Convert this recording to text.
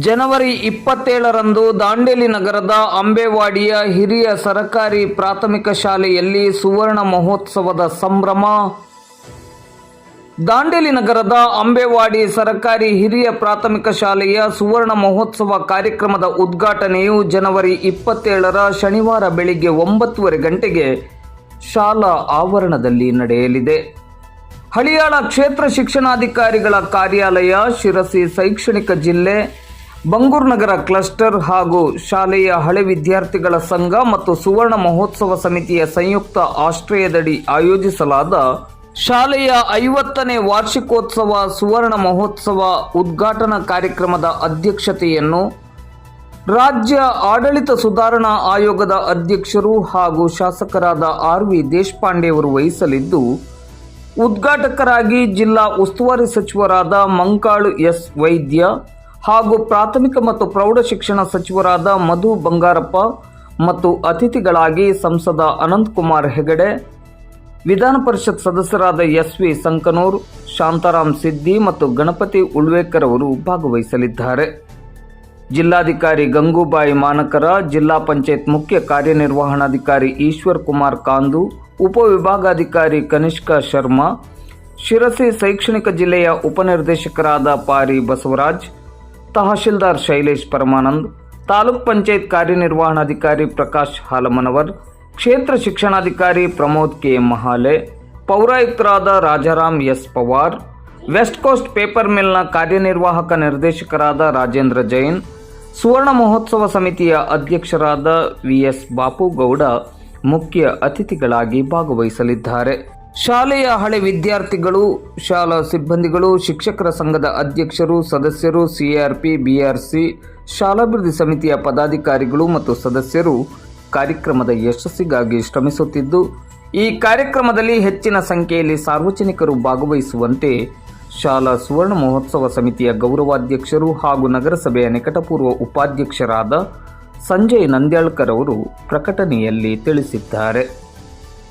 ಜನವರಿ ಇಪ್ಪತ್ತೇಳರಂದು ದಾಂಡೇಲಿ ನಗರದ ಅಂಬೇವಾಡಿಯ ಹಿರಿಯ ಸರಕಾರಿ ಪ್ರಾಥಮಿಕ ಶಾಲೆಯಲ್ಲಿ ಸುವರ್ಣ ಮಹೋತ್ಸವದ ಸಂಭ್ರಮ. ದಾಂಡೇಲಿ ನಗರದ ಅಂಬೇವಾಡಿ ಸರಕಾರಿ ಹಿರಿಯ ಪ್ರಾಥಮಿಕ ಶಾಲೆಯ ಸುವರ್ಣ ಮಹೋತ್ಸವ ಕಾರ್ಯಕ್ರಮದ ಉದ್ಘಾಟನೆಯು ಜನವರಿ ಇಪ್ಪತ್ತೇಳರ ಶನಿವಾರ ಬೆಳಿಗ್ಗೆ ಒಂಬತ್ತುವರೆ ಗಂಟೆಗೆ ಶಾಲಾ ಆವರಣದಲ್ಲಿ ನಡೆಯಲಿದೆ. ಹಳಿಯಾಳ ಕ್ಷೇತ್ರ ಶಿಕ್ಷಣಾಧಿಕಾರಿಗಳ ಕಾರ್ಯಾಲಯ, ಶಿರಸಿ, ಶೈಕ್ಷಣಿಕ ಜಿಲ್ಲೆ ಬಂಗೂರು ನಗರ ಕ್ಲಸ್ಟರ್ ಹಾಗೂ ಶಾಲೆಯ ಹಳೆ ವಿದ್ಯಾರ್ಥಿಗಳ ಸಂಘ ಮತ್ತು ಸುವರ್ಣ ಮಹೋತ್ಸವ ಸಮಿತಿಯ ಸಂಯುಕ್ತ ಆಶ್ರಯದಡಿ ಆಯೋಜಿಸಲಾದ ಶಾಲೆಯ ಐವತ್ತನೇ ವಾರ್ಷಿಕೋತ್ಸವ ಸುವರ್ಣ ಮಹೋತ್ಸವ ಉದ್ಘಾಟನಾ ಕಾರ್ಯಕ್ರಮದ ಅಧ್ಯಕ್ಷತೆಯನ್ನು ರಾಜ್ಯ ಆಡಳಿತ ಸುಧಾರಣಾ ಆಯೋಗದ ಅಧ್ಯಕ್ಷರು ಹಾಗೂ ಶಾಸಕರಾದ ಆರ್ ವಿ ದೇಶಪಾಂಡೆ ಅವರು ವಹಿಸಲಿದ್ದು, ಉದ್ಘಾಟಕರಾಗಿ ಜಿಲ್ಲಾ ಉಸ್ತುವಾರಿ ಸಚಿವರಾದ ಮಂಕಾಳು ಎಸ್ ವೈದ್ಯ ಹಾಗೂ ಪ್ರಾಥಮಿಕ ಮತ್ತು ಪ್ರೌಢ ಶಿಕ್ಷಣ ಸಚಿವರಾದ ಮಧು ಬಂಗಾರಪ್ಪ ಮತ್ತು ಅತಿಥಿಗಳಾಗಿ ಸಂಸದ ಅನಂತಕುಮಾರ್ ಹೆಗಡೆ, ವಿಧಾನ ಪರಿಷತ್ ಸದಸ್ಯರಾದ ಎಸ್ ವಿ ಸಂಕನೂರ್ ಶಾಂತಾರಾಮ್ ಸಿದ್ದಿ ಮತ್ತು ಗಣಪತಿ ಉಳ್ವೇಕರ್ ಅವರು ಭಾಗವಹಿಸಲಿದ್ದಾರೆ. ಜಿಲ್ಲಾಧಿಕಾರಿ ಗಂಗೂಬಾಯಿ ಮಾನಕರ, ಜಿಲ್ಲಾ ಪಂಚಾಯತ್ ಮುಖ್ಯ ಕಾರ್ಯನಿರ್ವಹಣಾಧಿಕಾರಿ ಈಶ್ವರ್ ಕುಮಾರ್ ಕಾಂದು ಉಪವಿಭಾಗಾಧಿಕಾರಿ ಕನಿಷ್ಕಾ ಶರ್ಮಾ, ಶಿರಸಿ ಶೈಕ್ಷಣಿಕ ಜಿಲ್ಲೆಯ ಉಪನಿರ್ದೇಶಕರಾದ ಪಾರಿ ಬಸವರಾಜ್ ತಹಶೀಲ್ದಾರ್ ಶೈಲೇಶ್ ಪರಮಾನಂದ್, ತಾಲೂಕ್ ಪಂಚಾಯತ್ ಕಾರ್ಯನಿರ್ವಹಣಾಧಿಕಾರಿ ಪ್ರಕಾಶ್ ಹಾಲಮನವರ್ ಕ್ಷೇತ್ರ ಶಿಕ್ಷಣಾಧಿಕಾರಿ Pramod K Mahale, ಪೌರಾಯುಕ್ತರಾದ Rajaram S Pawar, west coast paper ಮಿಲ್ನ ಕಾರ್ಯನಿರ್ವಾಹಕ ನಿರ್ದೇಶಕರಾದ ರಾಜೇಂದ್ರ ಜೈನ್, ಸುವರ್ಣ ಮಹೋತ್ಸವ ಸಮಿತಿಯ ಅಧ್ಯಕ್ಷರಾದ ವಿ ವಿಎಸ್ ಬಾಪುಗೌಡ ಮುಖ್ಯ ಅತಿಥಿಗಳಾಗಿ ಭಾಗವಹಿಸಲಿದ್ದಾರೆ. ಶಾಲೆಯ ಹಳೆ ವಿದ್ಯಾರ್ಥಿಗಳು, ಶಾಲಾ ಸಿಬ್ಬಂದಿಗಳು, ಶಿಕ್ಷಕರ ಸಂಘದ ಅಧ್ಯಕ್ಷರು, ಸದಸ್ಯರು, ಸಿಆರ್ಪಿ, ಬಿಆರ್ಸಿ, ಶಾಲಾಭಿವೃದ್ಧಿ ಸಮಿತಿಯ ಪದಾಧಿಕಾರಿಗಳು ಮತ್ತು ಸದಸ್ಯರು ಕಾರ್ಯಕ್ರಮದ ಯಶಸ್ಸಿಗಾಗಿ ಶ್ರಮಿಸುತ್ತಿದ್ದು, ಈ ಕಾರ್ಯಕ್ರಮದಲ್ಲಿ ಹೆಚ್ಚಿನ ಸಂಖ್ಯೆಯಲ್ಲಿ ಸಾರ್ವಜನಿಕರು ಭಾಗವಹಿಸುವಂತೆ ಶಾಲಾ ಸುವರ್ಣ ಮಹೋತ್ಸವ ಸಮಿತಿಯ ಗೌರವಾಧ್ಯಕ್ಷರು ಹಾಗೂ ನಗರಸಭೆಯ ನಿಕಟಪೂರ್ವ ಉಪಾಧ್ಯಕ್ಷರಾದ ಸಂಜಯ್ ನಂದ್ಯಾಳ್ಕರ್ ಅವರು ಪ್ರಕಟಣೆಯಲ್ಲಿ ತಿಳಿಸಿದ್ದಾರೆ.